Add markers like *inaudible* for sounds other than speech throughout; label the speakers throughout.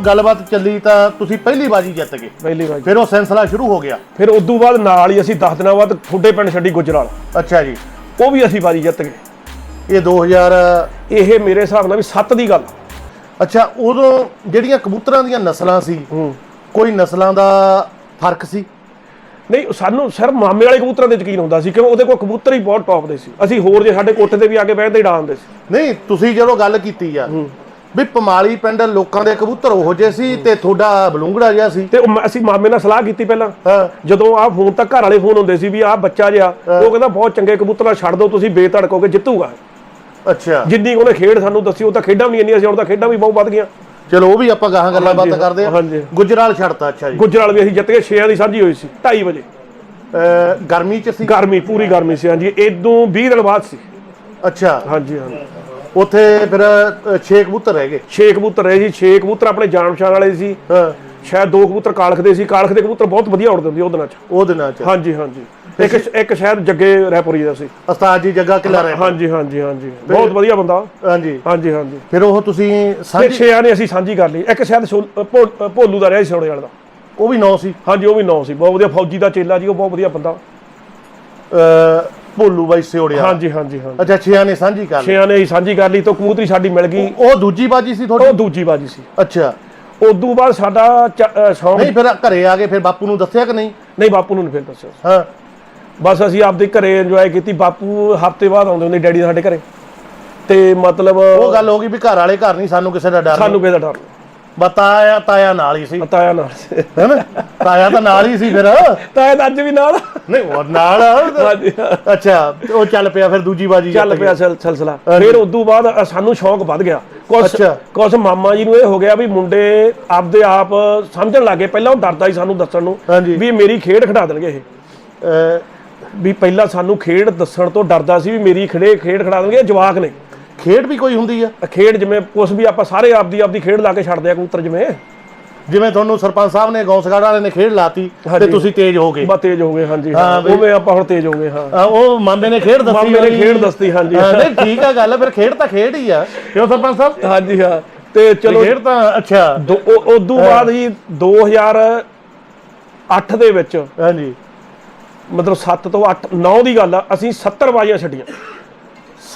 Speaker 1: ਗੱਲਬਾਤ ਚੱਲੀ ਤਾਂ ਤੁਸੀਂ ਪਹਿਲੀ ਬਾਜੀ ਜਿੱਤ ਗਏ।
Speaker 2: ਪਹਿਲੀ ਵਾਰ
Speaker 1: ਫਿਰ ਉਹ ਸਿਲਸਿਲਾ ਸ਼ੁਰੂ ਹੋ ਗਿਆ।
Speaker 2: ਫਿਰ ਉਦੋਂ ਬਾਅਦ ਨਾਲ ਹੀ ਅਸੀਂ 10 ਦਿਨਾਂ ਬਾਅਦ ਤੁਹਾਡੇ ਪਿੰਡ ਛੱਡੀ ਗੁਜਰਾਲ।
Speaker 1: ਅੱਛਾ ਜੀ।
Speaker 2: ਉਹ ਵੀ ਅਸੀਂ ਬਾਜੀ ਜਿੱਤ ਗਏ।
Speaker 1: ਇਹ 2000
Speaker 2: ਇਹ ਮੇਰੇ ਹਿਸਾਬ ਨਾਲ ਵੀ 7 ਦੀ ਗੱਲ।
Speaker 1: ਅੱਛਾ ਉਦੋਂ ਜਿਹੜੀਆਂ ਕਬੂਤਰਾਂ ਦੀਆਂ ਨਸਲਾਂ ਸੀ ਕੋਈ ਨਸਲਾਂ ਦਾ ਫ਼ਰਕ ਸੀ?
Speaker 2: ਨਹੀਂ ਸਾਨੂੰ ਸਿਰਫ ਮਾਮੇ ਵਾਲੇ ਕਬੂਤਰਾਂ ਤੇ ਯਕੀਨ ਹੁੰਦਾ ਸੀ ਕਿਉਂਕਿ ਉਹਦੇ ਕੋਲ ਕਬੂਤਰ ਹੀ ਬਹੁਤ ਟੌਪ ਦੇ ਸੀ। ਅਸੀਂ ਹੋਰ ਜੇ ਸਾਡੇ ਕੋਠੇ ਤੇ ਵੀ ਆ ਕੇ ਬਹਿੰਦੇ ਹੀ ਡਾਂਦੇ ਸੀ।
Speaker 1: ਨਹੀਂ ਤੁਸੀਂ ਜਦੋਂ ਗੱਲ ਕੀਤੀ ਆ ਵੀ ਪਮਾਲੀ ਪਿੰਡ ਲੋਕਾਂ ਦੇ ਕਬੂਤਰ ਉਹੋ ਜਿਹੇ ਸੀ ਤੇ ਤੁਹਾਡਾ ਬਲੂੰਗੜਾ ਜਿਹਾ ਸੀ।
Speaker 2: ਤੇ ਉਹ ਮ- ਅਸੀਂ ਮਾਮੇ ਨਾਲ ਸਲਾਹ ਕੀਤੀ ਪਹਿਲਾਂ।
Speaker 1: ਹਾਂ।
Speaker 2: ਜਦੋਂ ਆਹ ਫੋਨ ਤਾਂ ਘਰ ਵਾਲੇ ਫੋਨ ਹੁੰਦੇ ਸੀ ਵੀ ਆਹ ਬੱਚਾ ਜਿਹਾ ਉਹ ਕਹਿੰਦਾ ਬਹੁਤ ਚੰਗੇ ਕਬੂਤਰ ਛੱਡ ਦਿਓ ਤੁਸੀਂ ਬੇਧੜਕੋਗੇ ਜਿੱਤੂਗਾ।
Speaker 1: ਅੱਛਾ।
Speaker 2: ਜਿੰਨੀ ਉਹਨੇ ਖੇਡ ਸਾਨੂੰ ਦੱਸੀ ਉਹ ਤਾਂ ਖੇਡਾਂ ਵੀ ਨਹੀਂ ਇੰਨੀਆਂ ਸੀ ਹੁਣ ਤਾਂ ਖੇਡਾਂ ਵੀ ਬਹੁਤ ਵੱਧ ਗਈਆਂ।
Speaker 1: ਚਲੋ ਉਹ ਵੀ ਆਪਾਂ ਗਾਹਾਂ ਗੱਲਾਂ
Speaker 2: ਹਾਂਜੀ,
Speaker 1: ਬਾਤਾਂ ਕਰਦੇ ਆ।
Speaker 2: ਹਾਂਜੀ।
Speaker 1: ਗੁਜਰਾਲ ਛੱਡਤਾ ਅੱਛਾ ਜੀ।
Speaker 2: ਗੁਜਰਾਲ ਵੀ ਅਸੀਂ ਜਿੱਤ ਕੇ 6 ਦੀ ਸਾਂਝੀ ਹੋਈ ਸੀ 2:30 ਵਜੇ।
Speaker 1: ਅਹ ਗਰਮੀ ਚ ਸੀ?
Speaker 2: ਗਰਮੀ ਪੂਰੀ ਗਰਮੀ ਸੀ ਹਾਂਜੀ। ਇਦੋਂ 20 ਦਿਨ ਬਾਅਦ ਸੀ।
Speaker 1: ਅੱਛਾ।
Speaker 2: ਹਾਂਜੀ ਹਾਂਜੀ।
Speaker 1: ਉੱਥੇ ਫਿਰ 6 ਕਬੂਤਰ ਰਹਿ ਗਏ।
Speaker 2: 6 ਕਬੂਤਰ ਰਹੇ ਸੀ 6 ਕਬੂਤਰ ਆਪਣੇ ਜਾਣ ਪਛਾਣ ਵਾਲੇ ਸੀ।
Speaker 1: ਹਾਂ।
Speaker 2: ਸ਼ਾਇਦ ਦੋ ਕਬੂਤਰ ਕਾਲਖ ਦੇ ਸੀ। ਕਾਲਖ ਦੇ ਕਬੂਤਰ ਬਹੁਤ ਵਧੀਆ ਉੜਦੇ ਹੁੰਦੇ ਉਹ ਦਿਨਾਂ 'ਚ
Speaker 1: ਉਹ ਦਿਨਾਂ ਚ।
Speaker 2: ਹਾਂਜੀ ਹਾਂਜੀ। ਇੱਕ ਇੱਕ ਸ਼ਾਇਦ ਜੱਗੇ ਰਹਿਪੁਰੀ ਦਾ ਸੀ।
Speaker 1: ਉਸਤਾਦ ਜੀ ਜੱਗਾ ਕਿਲਾ ਰਹੇ
Speaker 2: ਹਾਂਜੀ ਹਾਂਜੀ ਹਾਂਜੀ। ਬਹੁਤ ਵਧੀਆ ਬੰਦਾ।
Speaker 1: ਹਾਂਜੀ।
Speaker 2: ਹਾਂਜੀ ਹਾਂਜੀ।
Speaker 1: ਫਿਰ ਉਹ ਤੁਸੀਂ ਸਾਂਝੀ
Speaker 2: ਛੇਆਂ ਨੇ ਅਸੀਂ ਸਾਂਝੀ ਕਰ ਲਈ। ਇੱਕ ਸ਼ਾਇਦ ਭੋਲੂ ਦਾ ਰਿਹਾ ਸੀ ਸੋੜੇ ਵਾਲਾ ਦਾ।
Speaker 1: ਉਹ ਵੀ ਨੌ ਸੀ।
Speaker 2: ਹਾਂਜੀ ਉਹ ਵੀ ਨੌ ਸੀ। ਬਹੁਤ ਵਧੀਆ ਫੌਜੀ ਦਾ ਚੇਲਾ ਜੀ ਉਹ ਬਹੁਤ ਵਧੀਆ ਬੰਦਾ।
Speaker 1: ਭੋਲੂ ਬਾਈ ਸਿਓੜਿਆ
Speaker 2: ਹਾਂਜੀ ਹਾਂਜੀ ਹਾਂਜੀ।
Speaker 1: ਅੱਛਾ ਛਿਆਂ ਨੇ ਸਾਂਝੀ ਕਰ ਲਈ।
Speaker 2: ਛੇਆਂ ਨੇ ਅਸੀਂ ਸਾਂਝੀ ਕਰ ਲਈ ਤੋਂ ਕਬੂਤਰੀ ਸਾਡੀ ਮਿਲ ਗਈ।
Speaker 1: ਉਹ ਦੂਜੀ ਬਾਜੀ ਸੀ
Speaker 2: ਉਹ
Speaker 1: ਤੁਹਾਡੀ
Speaker 2: ਦੂਜੀ ਬਾਜੀ ਸੀ।
Speaker 1: ਅੱਛਾ।
Speaker 2: ਉਦੋਂ ਬਾਅਦ ਸਾਡਾ ਸ਼ੌਂਕ
Speaker 1: ਨਹੀਂ ਫਿਰ ਘਰੇ ਆ ਕੇ ਫਿਰ ਬਾਪੂ ਨੂੰ ਦੱਸਿਆ ਕਿ ਨਹੀਂ?
Speaker 2: ਨਹੀਂ ਬਾਪੂ ਨੂੰ ਨੀ ਫਿਰ ਦੱਸਿਆ।
Speaker 1: ਹਾਂ।
Speaker 2: ਬਸ ਅਸੀਂ ਆਪਦੇ ਘਰੇ ਇੰਜੋਏ ਕੀਤੀ। ਬਾਪੂ ਹਫ਼ਤੇ ਬਾਅਦ ਆਉਂਦੇ ਹੁੰਦੇ ਡੈਡੀ ਸਾਡੇ ਘਰੇ। ਤੇ ਮਤਲਬ
Speaker 1: ਉਹ ਗੱਲ ਹੋ ਗਈ ਵੀ ਘਰ ਵਾਲੇ ਘਰ ਨਹੀਂ ਸਾਨੂੰ ਕਿਸੇ ਦਾ ਡਰ
Speaker 2: ਸਾਨੂੰ ਕਿਸੇ ਦਾ ਡਰ ਨਹੀਂ।
Speaker 1: ਬਤਾਇਆ ਤਾਇਆ ਨਾਲ ਹੀ ਸੀ।
Speaker 2: ਤਾਇਆ ਨਾਲ
Speaker 1: ਹੈਨਾ ਤਾਇਆ ਤਾਂ ਨਾਲ ਹੀ ਸੀ ਫਿਰ।
Speaker 2: ਤਾਇਆ ਤਾਂ ਅੱਜ ਵੀ ਨਾਲ
Speaker 1: ਨਹੀਂ ਉਹ ਨਾਲ
Speaker 2: ਹਾਂਜੀ
Speaker 1: ਅੱਛਾ ਉਹ ਚੱਲ ਪਿਆ ਫਿਰ ਦੂਜੀ ਬਾਜੀ
Speaker 2: ਚੱਲ
Speaker 1: ਜਿੱਤ
Speaker 2: ਪਿਆ। ਸਿਲ- ਸਿਲਸਿਲਾ। ਫਿਰ ਉਦੋਂ ਬਾਅਦ ਸਾਨੂੰ ਸ਼ੌਂਕ ਵੱਧ ਗਿਆ। ਕੁਛ
Speaker 1: ਅੱਛਾ।
Speaker 2: ਕੁਛ ਮਾਮਾ ਜੀ ਨੂੰ ਇਹ ਹੋ ਗਿਆ ਵੀ ਮੁੰਡੇ ਆਪਦੇ ਆਪ ਸਮਝਣ ਲੱਗੇ ਪਹਿਲਾਂ ਉਹ ਡਰਦਾ ਸੀ ਸਾਨੂੰ ਦੱਸਣ ਨੂੰ
Speaker 1: ਹਾਂਜੀ।
Speaker 2: ਵੀ ਮੇਰੀ ਖੇਡ ਖੜਾ ਦੇਣਗੇ ਇਹ।
Speaker 1: ਅਹ,
Speaker 2: ਵੀ ਪਹਿਲਾਂ ਸਾਨੂੰ ਖੇਡ ਦੱਸਣ ਤੋਂ ਡਰਦਾ ਸੀ ਵੀ ਮੇਰੀ ਖੜੇ ਖੇਡ ਖੜਾ ਦੇਣਗੇ ਇਹ ਜਵਾਕ ਨੇ।
Speaker 1: ਖੇਡ ਵੀ ਕੋਈ ਹੁੰਦੀ ਆ।
Speaker 2: ਖੇਡ ਜਿਵੇਂ ਕੁਛ ਵੀ ਆਪਾਂ ਸਾਰੇ ਆਪਦੀ ਆਪਦੀ ਖੇਡ ਲਾ ਕੇ ਛੱਡਦੇ ਆ ਕਬੂਤਰ ਜਿਵੇਂ।
Speaker 1: ਜਿਵੇਂ ਤੁਹਾਨੂੰ ਸਰਪੰਚ ਸਾਹਿਬ ਨੇ ਗੌਂਸਗੜ ਵਾਲੇ ਨੇ ਖੇਡ ਲਾਤੀ ਤੇ। ਤੁਸੀਂ ਤੇਜ਼ ਹੋ ਗਏ।
Speaker 2: ਬਾ ਤੇਜ਼ ਹੋ ਗਏ ਹਾਂਜੀ ਉਵੇਂ ਆਪਾਂ ਹੁਣ ਤੇਜ਼ ਹੋ ਗਏ ਹਾਂ।
Speaker 1: ਉਹ ਮਾਮੇ ਨੇ ਖੇਡ ਦੱਸੀ
Speaker 2: ਨੇ
Speaker 1: ਹੋਣੀ।
Speaker 2: ਖੇਡ ਦੱਸੀ, ਹਾਂਜੀ।
Speaker 1: ਨਹੀਂ ਠੀਕ ਆ ਗੱਲ ਫਿਰ ਖੇਡ ਤਾਂ ਖੇਡ ਹੀ ਆ। ਕਿਉਂ ਸਰਪੰਚ ਸਾਹਿਬ?
Speaker 2: ਹਾਂਜੀ ਹਾਂ। ਤੇ ਚਲੋ
Speaker 1: ਖੇਡ ਤਾਂ ਅੱਛਾ।
Speaker 2: ਉਦੋਂ ਬਾਅਦ ਜੀ 2008 ਦੇ ਵਿੱਚ
Speaker 1: ਹਾਂਜੀ।
Speaker 2: ਮਤਲਬ 7 ਤੋਂ 8 9 ਦੀ ਗੱਲ ਆ ਅਸੀਂ 70 ਬਾਜ਼ੀਆਂ ਛੱਡੀਆਂ।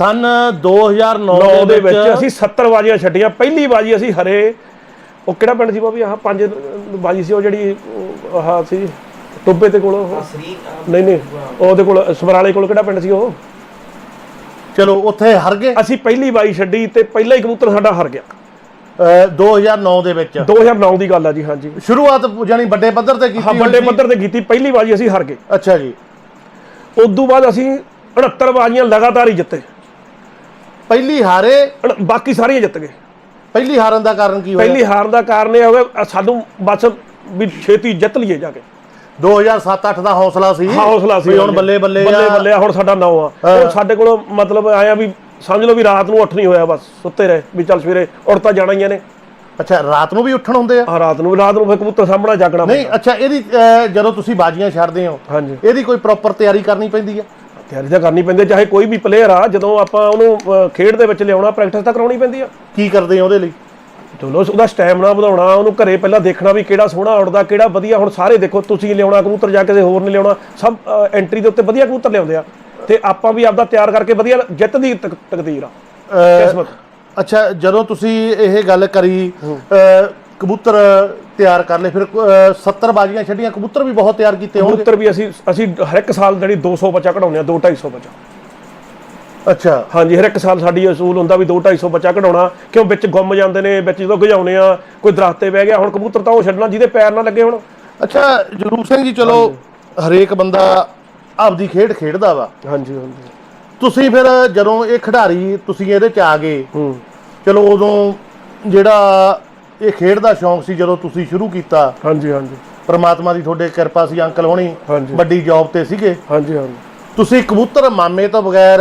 Speaker 1: ਸਨ 2009
Speaker 2: 9 ਦੇ ਵਿੱਚ ਅਸੀਂ 70 ਬਾਜ਼ੀਆਂ ਛੱਡੀਆਂ ਪਹਿਲੀ ਬਾਜ਼ੀ ਅਸੀਂ ਹਰੇ। ਉਹ ਕਿਹੜਾ ਪਿੰਡ ਸੀ ਬਾਬੀ? ਆਹ ਪੰਜ ਬਾਜ਼ੀ ਸੀ ਉਹ ਜਿਹੜੀ ਉਹ ਆਹ ਸੀ ਟੁੱਬੇ ਦੇ ਕੋਲ ਉਹ ਨਹੀਂ ਨਹੀਂ ਉਹਦੇ ਕੋਲ ਸਮਰਾਲੇ ਕੋਲ ਕਿਹੜਾ ਪਿੰਡ ਸੀ ਉਹ?
Speaker 1: ਚਲੋ ਉੱਥੇ ਹਾਰ ਗਏ।
Speaker 2: ਅਸੀਂ ਪਹਿਲੀ ਬਾਜ਼ੀ ਛੱਡੀ ਤੇ ਪਹਿਲਾ ਹੀ ਕਬੂਤਰ ਸਾਡਾ ਹਾਰ ਗਿਆ।
Speaker 1: ਅਹ 2009 ਦੇ ਵਿੱਚ।
Speaker 2: 2009 ਦੀ ਗੱਲ ਆ ਜੀ ਹਾਂਜੀ।
Speaker 1: ਸ਼ੁਰੂਆਤ ਜਾਨੀ ਵੱਡੇ ਪੱਧਰ ਤੇ ਕੀਤੀ
Speaker 2: ਹਾਂ ਵੱਡੇ। ਪੱਧਰ ਤੇ ਕੀਤੀ ਪਹਿਲੀ ਬਾਜ਼ੀ ਅਸੀਂ ਹਾਰ ਗਏ।
Speaker 1: ਅੱਛਾ ਜੀ।
Speaker 2: ਉਸ ਤੋਂ ਬਾਅਦ ਅਸੀਂ 69 ਬਾਜ਼ੀਆਂ ਲਗਾਤਾਰ ਹੀ ਜਿੱਤੇ।
Speaker 1: ਪਹਿਲੀ ਹਾਰੇ
Speaker 2: ਬਾਕੀ ਸਾਰੀਆਂ ਜਿੱਤ ਗਏ।
Speaker 1: ਪਹਿਲੀ ਹਾਰਨ ਦਾ ਕਾਰਨ ਕੀ ਹੋਇਆ?
Speaker 2: ਪਹਿਲੀ ਹਾਰ ਦਾ ਕਾਰਨ ਇਹ ਹੋਇਆ ਅ, ਸਾਨੂੰ ਬਸ ਵੀ ਛੇਤੀ ਜਿੱਤ ਲਈਏ ਜਾ ਕੇ।
Speaker 1: 2007-8 ਦਾ ਹੌਸਲਾ ਸੀ।
Speaker 2: ਹੌਸਲਾ ਸੀ
Speaker 1: ਹੁਣ। ਬੱਲੇ ਬੱਲੇ
Speaker 2: ਬੱਲੇ। ਬੱਲੇ ਹੁਣ ਸਾਡਾ ਨੌ ਆ।
Speaker 1: ਹਾਂ।
Speaker 2: ਹੁਣ ਸਾਡੇ ਕੋਲ ਮਤਲਬ ਆਇਆ ਵੀ ਸਮਝ ਲਓ ਵੀ ਰਾਤ ਨੂੰ ਉੱਠ ਨਹੀਂ ਹੋਇਆ ਬਸ ਸੁੱਤੇ ਰਹੇ ਵੀ ਚੱਲ ਸਵੇਰੇ ਉੱਠ ਤਾਂ ਜਾਣਾ ਹੀ ਨੇ
Speaker 1: ਅੱਛਾ ਰਾਤ ਨੂੰ ਵੀ ਉੱਠਣ ਹੁੰਦੇ ਆ?
Speaker 2: ਆ ਰਾਤ ਨੂੰ ਰਾਤ ਨੂੰ ਫਿਰ ਕਬੂਤਰ ਸਾਹਮਣਾ ਜਾਗਣਾ
Speaker 1: ਨਹੀਂ ਅੱਛਾ ਇਹਦੀ ਜਦੋਂ ਤੁਸੀਂ ਬਾਜੀਆਂ ਛੱਡਦੇ ਹੋ
Speaker 2: ਹਾਂਜੀ।
Speaker 1: ਇਹਦੀ ਕੋਈ ਪ੍ਰੋਪਰ ਤਿਆਰੀ ਕਰਨੀ ਪੈਂਦੀ ਆ?
Speaker 2: ਤਿਆਰੀ ਤਾਂ ਕਰਨੀ ਪੈਂਦੀ ਹੈ, ਚਾਹੇ ਕੋਈ ਵੀ ਪਲੇਅਰ ਆ ਜਦੋਂ ਆਪਾਂ ਉਹਨੂੰ ਖੇਡ ਦੇ ਵਿੱਚ ਲਿਆਉਣਾ ਪ੍ਰੈਕਟਿਸ ਤਾਂ ਕਰਾਉਣੀ ਪੈਂਦੀ ਆ।
Speaker 1: ਕੀ ਕਰਦੇ ਹੋ ਉਹਦੇ ਲਈ?
Speaker 2: ਚਲੋ ਉਹਦਾ ਸਟੈਮਿਨਾ ਵਧਾਉਣਾ ਉਹਨੂੰ ਘਰੇ ਪਹਿਲਾਂ ਦੇਖਣਾ ਵੀ ਕਿਹੜਾ ਸੋਹਣਾ ਉੜਦਾ ਕਿਹੜਾ ਵਧੀਆ। ਹੁਣ ਸਾਰੇ ਦੇਖੋ ਤੁਸੀਂ ਲਿਆਉਣਾ ਕਬੂਤਰ ਜਾਂ ਕਿਸੇ ਹੋਰ ਨੇ ਲਿਆਉਣਾ ਸਭ ਐਂਟਰੀ ਦੇ ਉੱਤੇ ਵਧੀਆ ਕਬੂਤਰ ਲਿਆਉਂਦੇ ਆ। ਤੇ ਆਪਾਂ ਵੀ ਆਪਦਾ ਤਿਆਰ ਕਰਕੇ ਵਧੀਆ ਜਿੱਤ ਦੀ ਤਕ- ਤਕਦੀਰ ਆ। ਕਿਸਮਤ।
Speaker 1: ਅੱਛਾ ਜਦੋਂ ਤੁਸੀਂ ਇਹ ਗੱਲ ਕਰੀ ਅਹ, ਕਬੂਤਰ ਤਿਆਰ ਕਰ ਲਏ। ਫਿਰ ਅਹ, 70 ਬਾਜੀਆਂ ਛੱਡੀਆਂ ਕਬੂਤਰ ਵੀ ਬਹੁਤ ਤਿਆਰ ਕੀਤੇ ਹੋਣਗੇ।
Speaker 2: ਕਬੂਤਰ ਵੀ ਅਸੀਂ ਅਸੀਂ ਹਰ ਇੱਕ ਸਾਲ ਜਿਹੜੀ 200 ਬੱਚਾ ਕਢਾਉਂਦੇ ਆ 2 250 ਬੱਚਾ।
Speaker 1: ਅੱਛਾ।
Speaker 2: ਹਾਂਜੀ ਹਰ ਇੱਕ ਸਾਲ ਸਾਡੀ ਅਸੂਲ ਹੁੰਦਾ ਵੀ 2 250 ਬੱਚਾ ਕਢਾਉਣਾ। ਕਿਉਂ ਵਿੱਚ ਗੁੰਮ ਜਾਂਦੇ ਨੇ ਵਿੱਚ ਜਦੋਂ ਗਜਾਉਣੇ ਆ ਕੋਈ ਦਰਖਤ ਤੇ ਬਹਿ ਗਿਆ ਹੁਣ ਕਬੂਤਰ ਤਾਂ ਉਹ ਛੱਡਣਾ ਜਿਹਦੇ ਪੈਰ ਨਾ ਲੱਗੇ ਹੁਣ।
Speaker 1: ਅੱਛਾ ਜਰੂਰ ਸਿੰਘ ਜੀ ਚਲੋ ਹਰੇਕ ਬੰਦਾ ਆਪਦੀ ਖੇਡ ਖੇਡਦਾ ਵਾ।
Speaker 2: ਹਾਂਜੀ ਹਾਂਜੀ।
Speaker 1: ਤੁਸੀਂ ਫਿਰ ਜਦੋਂ ਇਹ ਖਿਡਾਰੀ ਤੁਸੀਂ ਇਹਦੇ ਚ ਆ ਗਏ
Speaker 2: ਹੂੰ।
Speaker 1: ਚਲੋ ਉਦੋਂ ਜਿਹੜਾ ਇਹ ਖੇਡ ਦਾ ਸ਼ੌਂਕ ਸੀ ਜਦੋਂ ਤੁਸੀਂ ਸ਼ੁਰੂ ਕੀਤਾ।
Speaker 2: ਹਾਂਜੀ ਹਾਂਜੀ।
Speaker 1: ਪ੍ਰਮਾਤਮਾ ਦੀ ਤੁਹਾਡੇ ਕਿਰਪਾ ਸੀ ਅੰਕਲ ਹੋਣੀ।
Speaker 2: ਹਾਂਜੀ।
Speaker 1: ਵੱਡੀ ਜੌਬ ਤੇ ਸੀਗੇ।
Speaker 2: ਹਾਂਜੀ ਹਾਂਜੀ।
Speaker 1: ਤੁਸੀਂ ਕਬੂਤਰ ਮਾਮੇ ਤੋਂ ਬਗੈਰ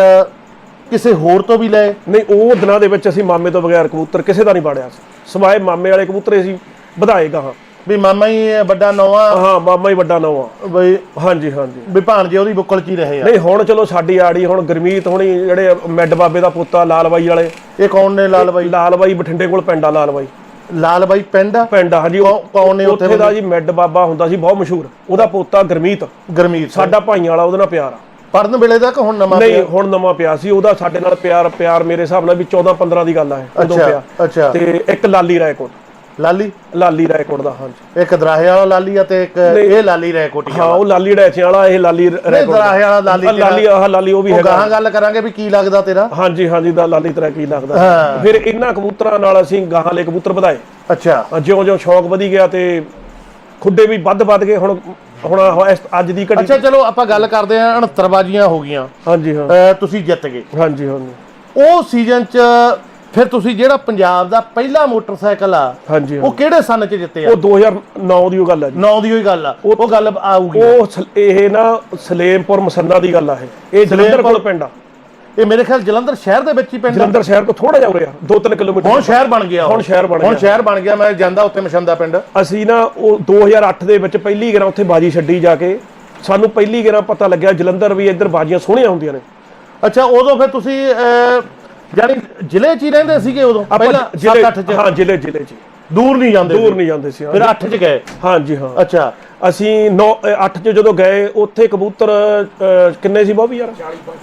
Speaker 1: ਕਿਸੇ ਹੋਰ ਤੋਂ ਵੀ ਲਏ?
Speaker 2: ਨਹੀਂ ਉਹ ਦਿਨਾਂ ਦੇ ਵਿੱਚ ਅਸੀਂ ਮਾਮੇ ਤੋਂ ਬਗੈਰ ਕਬੂਤਰ ਕਿਸੇ ਦਾ ਨਹੀਂ ਬਾੜਿਆ ਸੀ। ਸਵਾਏ ਮਾਮੇ ਵਾਲੇ ਕਬੂਤਰੇ ਸੀ ਵਧਾਏਗਾ ਹਾਂ
Speaker 1: ਵੀ ਮਾਮਾ ਹੀ ਇਹ ਵੱਡਾ ਨਵਾਂ
Speaker 2: ਹਾਂ ਮਾਮਾ ਹੀ ਵੱਡਾ ਨਵਾਂ
Speaker 1: ਬਈ
Speaker 2: ਹਾਂਜੀ ਹਾਂਜੀ।
Speaker 1: ਵੀ ਭਾਣਜੇ ਉਹਦੀ ਬੁੱਕਲ ਚ ਹੀ ਰਹੇ ਆ?
Speaker 2: ਨਹੀਂ ਹੁਣ ਚਲੋ ਸਾਡੀ ਆੜੀ ਹੁਣ ਗਰਮੀਤ ਹੋਣੀ ਜਿਹੜੇ ਮੈਡ ਬਾਬੇ ਦਾ ਪੁੱਤਾ ਲਾਲ ਬਾਈ ਵਾਲੇ।
Speaker 1: ਇਹ ਕੌਣ ਨੇ ਲਾਲ ਬਾਈ
Speaker 2: ਲਾਲ ਬਾਈ ਬਠਿੰਡੇ ਕੋਲ ਪਿੰਡ ਆ ਲਾਲ ਬਾਈ
Speaker 1: ਲਾਲ ਬਾਈ ਪਿੰਡ ਆ।
Speaker 2: ਪਿੰਡ ਆ, ਹਾਂਜੀ।
Speaker 1: ਕੌ- ਕੌਣ ਨੇ ਉੱਥੇ
Speaker 2: ਦਾ ਜੀ ਮੈਡ ਬਾਬਾ ਹੁੰਦਾ ਸੀ ਬਹੁਤ ਮਸ਼ਹੂਰ। ਉਹਦਾ ਪੋਤਾ ਗਰਮੀਤ।
Speaker 1: ਗਰਮੀਤ
Speaker 2: ਸਾਡਾ ਭਾਈਆਂ ਵਾਲਾ ਉਹਦੇ ਨਾਲ ਪਿਆਰ ਆ।
Speaker 1: ਪੜਨ ਵੇਲੇ ਦਾ ਕਿ ਹੁਣ ਨਵਾਂ
Speaker 2: ਨਹੀਂ? ਹੁਣ ਨਵਾਂ ਪਿਆ ਸੀ। ਉਹਦਾ ਸਾਡੇ ਨਾਲ ਪਿਆਰ ਪਿਆਰ ਮੇਰੇ ਹਿਸਾਬ ਨਾਲ ਵੀ 14 15 ਦੀ ਗੱਲ ਆ ਉਦੋਂ ਪਿਆ।
Speaker 1: ਅੱਛਾ।
Speaker 2: ਤੇ ਇੱਕ ਲਾਲੀ ਰਾਏਕੋਟ।
Speaker 1: ਲਾਲੀ?
Speaker 2: ਲਾਲੀ ਰਾਏਕੋਟ ਦਾ ਹਾਂਜੀ।
Speaker 1: ਇੱਕ ਦਰਾਹੇ ਵਾਲਾ ਲਾਲੀ ਆ ਤੇ ਇੱਕ ਇਹ ਲਾਲੀ ਰਹਿ ਕੋਟੀ
Speaker 2: ਹਾਂ ਉਹ ਲਾਲੀ ਡੈਚੇ ਵਾਲਾ ਇਹ ਲਾਲੀ ਰਾਏਕੋਟ।
Speaker 1: ਦਰਾਹੇ ਵਾਲਾ ਲਾਲੀ
Speaker 2: ਲਾਲੀ ਆਹ ਲਾਲੀ ਉਹ ਵੀ ਹੈਗਾ।
Speaker 1: ਗਾਹਾਂ ਗੱਲ ਕਰਾਂਗੇ ਵੀ ਕੀ ਲੱਗਦਾ ਤੇਰਾ।
Speaker 2: ਹਾਂਜੀ ਹਾਂਜੀ ਦਾ ਲਾਲੀ ਤਰ੍ਹਾਂ ਕੀ ਲੱਗਦਾ। ਫਿਰ ਇਹਨਾਂ ਕਬੂਤਰਾਂ ਨਾਲ ਅਸੀਂ ਗਾਹਾਂ ਲੈ ਕਬੂਤਰ ਵਧਾਏ।
Speaker 1: ਅੱਛਾ।
Speaker 2: ਜਿਉਂ ਜਿਉਂ ਸ਼ੌਕ ਵਧੀ ਗਿਆ ਤੇ ਖੁੱਡੇ ਵੀ ਵੱਧ ਵੱਧ ਗਏ। ਹੁਣ ਹੁਣ ਅੱਜ ਦੀ ਘੜੀ
Speaker 1: ਅੱਛਾ ਚਲੋ ਆਪਾਂ ਗੱਲ ਕਰਦੇ ਆਂ 69 ਬਾਜੀਆਂ ਹੋ ਗਈਆਂ।
Speaker 2: ਹਾਂਜੀ ਹਾਂ।
Speaker 1: ਤੁਸੀਂ ਜਿੱਤ ਗਏ।
Speaker 2: ਹਾਂਜੀ ਹਾਂਜੀ।
Speaker 1: ਉਹ ਸੀਜ਼ਨ 'ਚ ਫਿਰ ਤੁਸੀਂ ਜਿਹੜਾ ਪੰਜਾਬ ਦਾ ਪਹਿਲਾ ਮੋਟਰਸਾਈਕਲ ਆ
Speaker 2: ਹਾਂਜੀ
Speaker 1: ਉਹ ਕਿਹੜੇ ਸਨ 'ਚ ਜਿੱਤੇ ਆ?
Speaker 2: ਉਹ 2009 ਦੀ ਉਹ ਗੱਲ ਹੈ ਜੀ।
Speaker 1: ਨੌ ਦੀ ਹੋਈ ਗੱਲ ਆ। ਉਹ ਗੱਲ ਆਊਗੀ।
Speaker 2: ਉਹ ਇਹ ਨਾ ਸਲੇਮਪੁਰ ਮਸੰਨਾ ਦੀ ਗੱਲ ਆ ਇਹ। ਇਹ ਜਲੰਧਰ ਕੋਲ ਪਿੰਡ ਆ।
Speaker 1: ਇਹ ਮੇਰੇ ਖਿਆਲ ਜਲੰਧਰ ਸ਼ਹਿਰ ਦੇ ਵਿੱਚ ਹੀ ਪਿੰਡ ਆ।
Speaker 2: ਜਲੰਧਰ ਸ਼ਹਿਰ ਤੋਂ ਥੋੜਾ ਜਿਹਾ ਉਰੇ ਆ। 2-3 ਕਿਲੋਮੀਟਰ
Speaker 1: ਹੁਣ ਸ਼ਹਿਰ ਬਣ ਗਿਆ ਉਹ।
Speaker 2: ਹੁਣ ਸ਼ਹਿਰ ਬਣ
Speaker 1: ਹੁਣ
Speaker 2: ਗਿਆ।
Speaker 1: ਸ਼ਹਿਰ ਬਣ ਗਿਆ ਮੈਂ ਜਾਂਦਾ ਉੱਥੇ ਮਸ਼ੰਦਾ ਪਿੰਡ।
Speaker 2: ਅਸੀਂ ਨਾ ਉਹ 2008 ਦੇ ਵਿੱਚ ਪਹਿਲੀ ਗੇਰਾ ਉੱਥੇ ਬਾਜੀ ਛੱਡੀ ਜਾ ਕੇ। ਸਾਨੂੰ ਪਹਿਲੀ ਗੇਰਾ ਪਤਾ ਲੱਗਿਆ ਜਲੰਧਰ ਵੀ ਇੱਧਰ ਬਾਜੀਆਂ ਸੋਹਣੀਆਂ ਹੁੰਦੀਆਂ ਨੇ।
Speaker 1: ਅੱਛਾ ਉਦੋਂ ਫਿਰ ਤੁਸੀਂ ਅਹ, ਜਾਣੀ ਜ਼ਿਲ੍ਹੇ 'ਚ ਹੀ ਰਹਿੰਦੇ ਸੀਗੇ ਉਦੋਂ ਪਹਿਲਾਂ 7-8 'ਚ।
Speaker 2: ਹਾਂ ਜ਼ਿਲ੍ਹੇ ਜ਼ਿਲ੍ਹੇ 'ਚ।
Speaker 1: ਦੂਰ ਨਹੀਂ ਜਾਂਦੇ
Speaker 2: ਦੂਰ
Speaker 1: ਸੀ।
Speaker 2: ਨਹੀਂ ਜਾਂਦੇ ਸੀ ਹਾਂ।
Speaker 1: ਫਿਰ 8 'ਚ ਗਏ।
Speaker 2: ਹਾਂਜੀ ਹਾਂ।
Speaker 1: ਅੱਛਾ।
Speaker 2: ਅਸੀਂ 9 8 ਚ ਜਦੋਂ ਗਏ ਉੱਥੇ ਕਬੂਤਰ ਕਿੰਨੇ ਸੀ ਬਾਬੀ ਯਾਰ?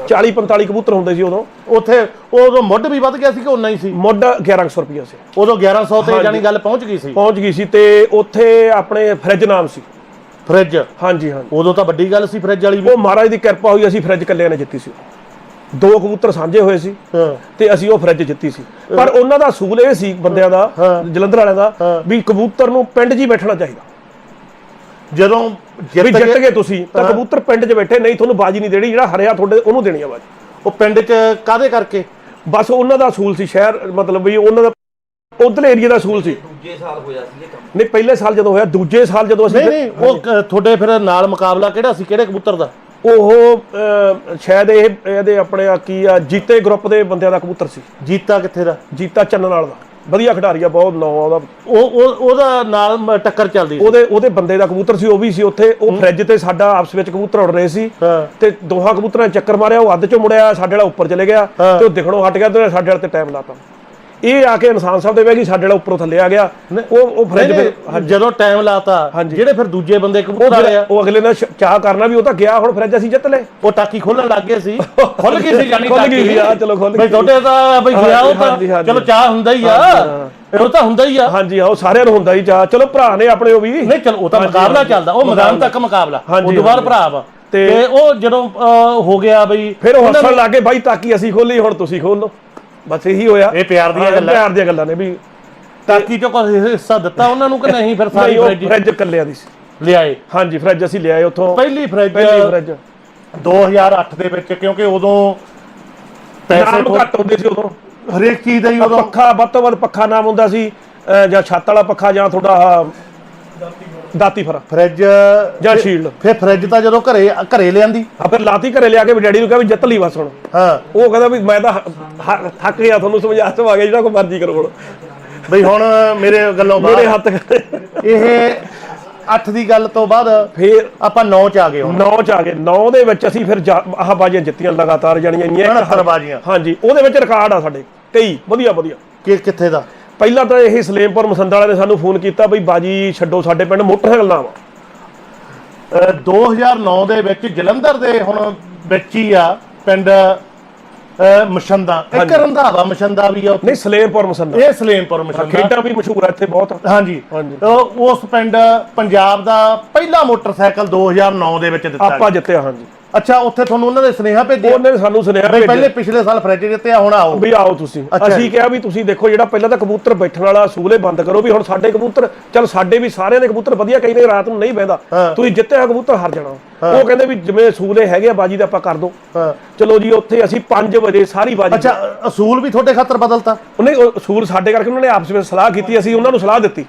Speaker 2: 40 45 ਕਬੂਤਰ ਹੁੰਦੇ ਸੀ ਉਦੋਂ।
Speaker 1: ਉੱਥੇ ਉਦੋਂ ਮੁੱਢ ਵੀ ਵੱਧ ਗਿਆ ਸੀ ਕਿ ਉਨਾ ਹੀ ਸੀ?
Speaker 2: ਮੁੱਢ 1100 ਰੁਪਿਆ ਸੀ
Speaker 1: ਉਦੋਂ 1100 ਤੇ ਜਾਣੀ ਗੱਲ ਪਹੁੰਚ ਗਈ ਸੀ?
Speaker 2: ਪਹੁੰਚ ਗਈ ਸੀ ਤੇ ਉੱਥੇ ਆਪਣੇ ਫ੍ਰਿਜ ਨਾਮ ਸੀ।
Speaker 1: ਫ੍ਰਿਜ?
Speaker 2: ਹਾਂਜੀ ਹਾਂਜੀ
Speaker 1: ਉਦੋਂ ਤਾਂ ਵੱਡੀ ਗੱਲ ਸੀ ਫ੍ਰਿਜ ਵਾਲੀ ਵੀ।
Speaker 2: ਉਹ ਮਹਾਰਾਜ ਦੀ ਕਿਰਪਾ ਹੋਈ ਅਸੀਂ ਫ੍ਰਿਜ ਕੱਲਿਆਂ ਨੇ ਜਿੱਤੀ ਸੀ। ਦੋ ਕਬੂਤਰ ਸਾਂਝੇ ਹੋਏ ਸੀ ਤੇ ਅਸੀਂ ਉਹ ਫ੍ਰਿਜ ਜਿੱਤੀ ਸੀ। ਪਰ ਉਹਨਾਂ ਦਾ ਅਸੂਲ ਇਹ ਸੀ ਬੰਦਿਆਂ ਦਾ। ਜਲੰਧਰ ਵਾਲਿਆਂ ਦਾ। ਵੀ ਕਬੂਤਰ ਨੂੰ ਪਿੰਡ 'ਚ ਹੀ ਬੈਠਣਾ ਚਾਹੀਦਾ।
Speaker 1: ਜਦੋਂ ਜਿੱਤ
Speaker 2: ਜਿੱਤ ਗਏ ਤੁਸੀਂ ਤਾਂ ਕਬੂਤਰ ਪਿੰਡ 'ਚ ਬੈਠੇ ਨਹੀਂ ਤੁਹਾਨੂੰ ਬਾਜੀ ਨਹੀਂ ਦੇਣੀ ਜਿਹੜਾ ਹਰਿਆ ਤੁਹਾਡੇ ਉਹਨੂੰ ਦੇਣੀ ਆ ਬਾਜੀ।
Speaker 1: ਉਹ ਪਿੰਡ 'ਚ ਕਾਦੇ ਕਰਕੇ?
Speaker 2: ਬਸ ਉਹਨਾਂ ਦਾ ਅਸੂਲ ਸੀ ਸ਼ਹਿਰ ਮਤਲਬ ਵੀ ਉਹਨਾਂ ਦਾ ਉਧਰਲੇ ਏਰੀਆ ਦਾ ਅਸੂਲ ਸੀ।
Speaker 3: ਦੂਜੇ ਸਾਲ ਹੋਇਆ ਸੀ ਇਹ ਕੰਮ।
Speaker 2: ਨਹੀਂ ਪਹਿਲੇ ਸਾਲ ਜਦੋਂ ਹੋਇਆ ਦੂਜੇ ਸਾਲ ਜਦੋਂ ਅਸੀਂ
Speaker 1: ਨਹੀਂ ਨਹੀਂ ਉਹ ਤੁਹਾਡੇ ਫਿਰ ਨਾਲ ਮੁਕਾਬਲਾ ਕਿਹੜਾ ਸੀ ਕਿਹੜੇ ਕਬੂਤਰ ਦਾ?
Speaker 2: ਉਹ ਅਹ, ਸ਼ਾਇਦ ਇਹ ਇਹਦੇ ਆਪਣੇ ਆ ਕੀ ਆ ਜੀਤੇ ਗਰੁੱਪ ਦੇ ਬੰਦਿਆਂ ਦਾ ਕਬੂਤਰ ਸੀ।
Speaker 1: ਜੀਤਾ ਕਿੱਥੇ ਦਾ?
Speaker 2: ਜੀਤਾ ਚੰਨ ਨਾਲ ਦਾ ਵਧੀਆ ਖਿਡਾਰੀ ਆ ਬਹੁਤ ਨਾਂ ਉਹਦਾ।
Speaker 1: ਉਹ ਉਹ- ਉਹਦਾ ਨਾਲ ਮ- ਟੱਕਰ ਚੱਲਦੀ ਸੀ।
Speaker 2: ਉਹਦੇ ਉਹਦੇ ਬੰਦੇ ਦਾ ਕਬੂਤਰ ਸੀ ਉਹ ਵੀ ਸੀ ਉੱਥੇ। ਉਹ ਫ੍ਰਿਜ ਤੇ ਸਾਡਾ ਆਪਸ ਵਿੱਚ ਕਬੂਤਰ ਉੜ ਰਹੇ ਸੀ।
Speaker 1: ਹਾਂ।
Speaker 2: ਤੇ ਦੋਹਾਂ ਕਬੂਤਰਾਂ ਨੇ ਚੱਕਰ ਮਾਰਿਆ ਉਹ ਅੱਧ ਚੋਂ ਮੁੜਿਆ ਸਾਡੇ ਵਾਲਾ ਉੱਪਰ ਚਲੇ ਗਿਆ। ਤੇ ਉਹ ਦਿਖਣੋਂ ਹਟ ਗਿਆ ਤੇ ਸਾਡੇ ਵਾਲੇ ਤੇ ਟਾਈਮ ਲਾਤਾ। ਇਹ ਆ ਕੇ ਇਨਸਾਨ ਸਾਹਿਬ ਦੇ ਬਹਿ ਗਈ ਸਾਡੇ ਵਾਲਾ ਉੱਪਰੋਂ ਥੱਲੇ ਆ ਗਿਆ। ਉਹ ਉਹ ਫ੍ਰਿਜ ਫਿਰ
Speaker 1: ਜਦੋਂ ਟਾਈਮ ਲਾਤਾ
Speaker 2: ਹਾਂਜੀ।
Speaker 1: ਜਿਹੜੇ ਫਿਰ ਦੂਜੇ ਬੰਦੇ
Speaker 2: ਉਹ
Speaker 1: ਕਬੂਤਰ ਵਾਲੇ ਆ।
Speaker 2: ਫਿਰ- ਉਹ ਅਗਲੇ ਨੇ ਸ਼- ਚਾਹ ਕਰਨਾ ਵੀ ਉਹ ਤਾਂ ਗਿਆ ਹੁਣ ਫ੍ਰਿਜ ਅਸੀਂ ਜਿੱਤ ਲਏ।
Speaker 1: ਉਹ ਟਾਕੀ ਖੋਲਣ ਲੱਗ ਗਏ ਸੀ। *laughs* ਖੁੱਲ ਗਈ ਸੀ ਜਾਨੀ
Speaker 2: ਖੁੱਲ ਗਈ ਸੀ, ਹਾਂ, ਚਲੋ ਖੁੱਲ
Speaker 1: ਬਈ
Speaker 2: ਗਈ।
Speaker 1: ਤੁਹਾਡੇ ਤਾਂ ਬਈ ਗਿਆ ਉਹ ਤਾਂ।
Speaker 2: ਹਾਂਜੀ।
Speaker 1: ਚਲੋ ਚਾਹ ਹੁੰਦਾ ਹੀ ਆ। ਇਹ ਉਹ ਤਾਂ ਹੁੰਦਾ ਹੀ ਆ।
Speaker 2: ਹਾਂਜੀ ਆਹ ਉਹ ਸਾਰਿਆਂ ਨੂੰ ਹੁੰਦਾ ਹੀ ਚਾਹ। ਚਲੋ ਭਰਾ ਨੇ ਆਪਣੇ ਉਹ ਵੀ।
Speaker 1: ਨਹੀਂ ਚਲ ਉਹ ਤਾਂ ਮੁਕਾਬਲਾ ਚੱਲਦਾ। ਉਹ ਮੈਦਾਨ ਤੱਕ ਮੁਕਾਬਲਾ।
Speaker 2: ਹਾਂਜੀ,
Speaker 1: ਉਸ ਤੋਂ ਬਾਅਦ
Speaker 2: ਹਾਂਜੀ।
Speaker 1: ਭਰਾ ਵਾ।
Speaker 2: ਤੇ-
Speaker 1: ਤੇ ਉਹ ਜਦੋਂ ਅਹ, ਹੋ ਗਿਆ ਬਈ
Speaker 2: ਫਿਰ ਉਹ ਹੱਸਣ ਲੱਗੇ ਬਾਈ ਤਾਕੀ ਅਸੀਂ ਖੋਲੀ ਹੁਣ ਤੁਸੀਂ ਖੋਲ ਬਸ ਇਹੀ ਹੋਇਆ।
Speaker 1: ਇਹ ਪਿਆਰ ਦੀਆਂ ਗੱਲਾਂ।
Speaker 2: ਪਿਆਰ ਦੀਆਂ ਗੱਲਾਂ ਨੇ ਵੀ
Speaker 1: ਟਾਕੀ ਚੋਂ ਕੋਈ ਹਿੱਸਾ ਦਿੱਤਾ ਉਹਨਾਂ ਨੂੰ ਕਿ ਨਹੀਂ? ਫਿਰ ਸਾਰੀ ਫ੍ਰਿਜ
Speaker 2: ਫ੍ਰਿਜ ਕੱਲਿਆਂ ਦੀ ਸੀ।
Speaker 1: ਲਿਆਏ।
Speaker 2: ਹਾਂਜੀ ਫ੍ਰਿਜ ਅਸੀਂ ਲਿਆਏ ਉੱਥੋਂ।
Speaker 1: ਪਹਿਲੀ ਫ੍ਰਿਜ
Speaker 2: ਪਹਿਲੀ ਫ੍ਰਿਜ
Speaker 1: 2008 ਦੇ ਵਿੱਚ ਕਿਉਂਕਿ ਉਦੋਂ ਪੈਸੇ
Speaker 2: ਘੱਟ ਹੁੰਦੇ ਸੀ ਉਦੋਂ।
Speaker 1: ਹਰੇਕ ਚੀਜ਼ ਦਾ ਹੀ ਉਦੋਂ
Speaker 2: ਪੱਖਾ ਵੱਧ ਤੋਂ ਵੱਧ ਪੱਖਾ ਨਾਮ ਹੁੰਦਾ ਸੀ। ਜਾਂ ਛੱਤ ਵਾਲਾ ਪੱਖਾ ਜਾਂ ਤੁਹਾਡਾ ਦਾਤੀ ਫਰ।
Speaker 1: ਫ੍ਰਿਜ
Speaker 2: ਜਾਂ ਸ਼ੀਲਡ
Speaker 1: ਫਿਰ ਫ੍ਰਿਜ ਤਾਂ ਜਦੋਂ ਘਰੇ ਘਰੇ ਲਿਆਂਦੀ।
Speaker 2: ਆ ਫਿਰ ਲਾਤੀ ਘਰੇ ਲਿਆ ਕੇ ਵੀ ਡੈਡੀ ਨੂੰ ਕਿਹਾ ਵੀ ਜਿੱਤ ਲਈ ਬਸ ਹੁਣ।
Speaker 1: ਹਾਂ।
Speaker 2: ਉਹ ਕਹਿੰਦਾ ਵੀ ਮੈਂ ਤਾਂ ਥੱਕ ਗਿਆ ਤੁਹਾਨੂੰ ਸਮਝਾ ਸਮਾ ਗਿਆ ਜਿਹੜਾ ਕੋਈ ਮਰਜ਼ੀ ਕਰੋ ਹੁਣ।
Speaker 1: ਬਈ ਹੁਣ ਮੇਰੇ ਗੱਲੋਂ
Speaker 2: ਮੇਰੇ
Speaker 1: ਬਾਅਦ
Speaker 2: ਹੱਥ
Speaker 1: ਇਹ 8 ਦੀ ਗੱਲ ਤੋਂ ਬਾਅਦ
Speaker 2: ਫੇਰ
Speaker 1: ਆਪਾਂ 9 ਚ ਆ ਗਏ ਹੁਣ।
Speaker 2: 9 ਚ ਆ ਗਏ। 9 ਦੇ ਵਿੱਚ ਅਸੀਂ ਫਿਰ ਆਹ ਬਾਜੀਆਂ ਜਿੱਤੀਆਂ ਲਗਾਤਾਰ ਜਾਣੀਆਂ ਇੰਨੀਆਂ।
Speaker 1: 69 ਬਾਜੀਆਂ।
Speaker 2: ਹਾਂਜੀ ਉਹਦੇ ਵਿੱਚ ਰਿਕਾਰਡ ਆ ਸਾਡੇ। ਕਈ ਵਧੀਆ ਵਧੀਆ।
Speaker 1: ਕਿ ਕਿੱਥੇ ਦਾ?
Speaker 2: ਪਹਿਲਾਂ ਤਾਂ ਇਹ ਸਲੇਮਪੁਰ ਮਸੰਦ ਵਾਲੇ ਨੇ ਸਾਨੂੰ ਫੋਨ ਕੀਤਾ ਬਈ ਬਾਜੀ ਛੱਡੋ ਸਾਡੇ ਪਿੰਡ ਮੋਟਰਸਾਈਕਲ ਨਾ ਵਾ
Speaker 1: ਅਹ 2009 ਦੇ ਵਿੱਚ ਜਲੰਧਰ ਦੇ ਹੁਣ ਵਿੱਚ ਹੀ ਆ ਪਿੰਡ ਅਹ ਮਸ਼ੰਦਾ। ਇੱਕ ਰੰਧਾਵਾ ਮਸ਼ੰਦਾ ਵੀ ਆ ਉੱਥੇ।
Speaker 2: ਨਹੀਂ ਸਲੇਮਪੁਰ ਮਸੰਦ।
Speaker 1: ਇਹ ਸਲੇਮਪੁਰ ਮਸ਼ੰਦਾ।
Speaker 2: ਖੇਡਾਂ ਵੀ ਮਸ਼ਹੂਰ ਆ ਇੱਥੇ ਬਹੁਤ।
Speaker 1: ਹਾਂਜੀ।
Speaker 2: ਹਾਂਜੀ।
Speaker 1: ਉਸ ਪਿੰਡ ਪੰਜਾਬ ਦਾ ਪਹਿਲਾ ਮੋਟਰਸਾਈਕਲ 2009 ਦੇ ਵਿੱਚ ਦਿੱਤਾ
Speaker 2: ਆਪਾਂ ਜਿੱਤਿਆ ਹਾਂਜੀ।
Speaker 1: ਅੱਛਾ ਉੱਥੇ ਤੁਹਾਨੂੰ ਉਹਨਾਂ ਨੇ ਸੁਨੇਹਾ ਭੇਜਿਆ?
Speaker 2: ਉਹਨੇ ਸਾਨੂੰ ਸੁਨੇਹਾ ਭੇਜਿਆ
Speaker 1: ਪਹਿਲੇ ਪਿਛਲੇ ਸਾਲ ਫ੍ਰਿਜ ਜਿੱਤਿਆ ਹੁਣ ਆਓ।
Speaker 2: ਵੀ ਆਓ ਤੁਸੀਂ। ਅਸੀਂ। ਕਿਹਾ ਵੀ ਤੁਸੀਂ ਦੇਖੋ ਜਿਹੜਾ ਪਹਿਲਾਂ ਤਾਂ ਕਬੂਤਰ ਬੈਠਣ ਵਾਲਾ ਸੂਲੇ ਬੰਦ ਕਰੋ ਵੀ ਹੁਣ ਸਾਡੇ ਕਬੂਤਰ ਚਲ ਸਾਡੇ ਵੀ ਸਾਰਿਆਂ ਦੇ ਕਬੂਤਰ ਵਧੀਆ ਕਈ ਨੇ ਰਾਤ ਨੂੰ ਨਹੀਂ ਬਹਿੰਦਾ। ਤੁਸੀਂ ਜਿੱਤੇ ਹੋਇਆ ਕਬੂਤਰ ਹਾਰ ਜਾਣਾ। ਉਹ ਕਹਿੰਦੇ ਵੀ ਜਿਵੇਂ ਸੂਲੇ ਹੈਗੇ ਆ ਬਾਜੀ ਦਾ ਆਪਾਂ ਕਰ ਦੋ। ਚਲੋ ਜੀ ਉੱਥੇ ਅਸੀਂ 5 ਵਜੇ ਸਾਰੀ ਬਾਜੀ
Speaker 1: ਅੱਛਾ ਅਸੂਲ ਵੀ ਤੁਹਾਡੇ ਖਾਤਰ ਬਦਲਤਾ?
Speaker 2: ਉਹਨੇ ਉਹ ਸੂਲ ਸਾਡੇ ਕਰਕੇ ਉਹਨਾਂ ਨੇ ਆਪਸ ਵਿੱਚ ਸਲਾਹ ਕੀਤੀ ਅਸੀਂ ਉਹਨਾਂ ਨੂੰ ਸਲਾਹ ਦਿੱਤੀ।